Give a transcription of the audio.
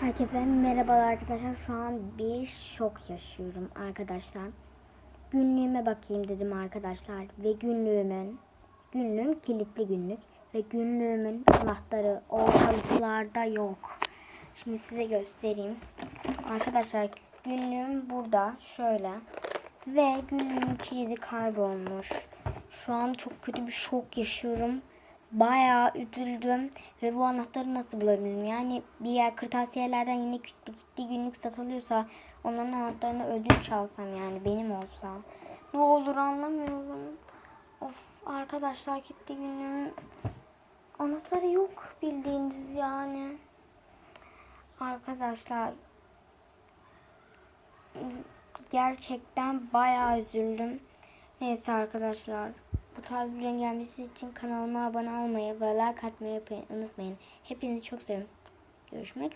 Herkese merhabalar arkadaşlar. Şu an bir şok yaşıyorum arkadaşlar. Günlüğüme bakayım dedim arkadaşlar. Ve günlüğümün, günlüğüm kilitli günlük. Ve günlüğümün anahtarı ortalıklarda yok. Şimdi size göstereyim. Arkadaşlar günlüğüm burada şöyle. Ve günlüğümün kilidi kaybolmuş. Şu an çok kötü bir şok yaşıyorum. Bayağı üzüldüm ve bu anahtarı nasıl bulabilirim? Yani bir yer kırtasiyelerden yine kilitli, kilitli günlük satılıyorsa onların anahtarını ödünç alsam yani benim olsa. Ne olur anlamıyorum. Of arkadaşlar kilitli günlüğün anahtarı yok bildiğiniz yani. Arkadaşlar gerçekten bayağı üzüldüm. Neyse arkadaşlar. Tarz bir gelmesi için kanalıma abone olmayı ve like atmayı unutmayın. Hepinizi çok seviyorum. Görüşmek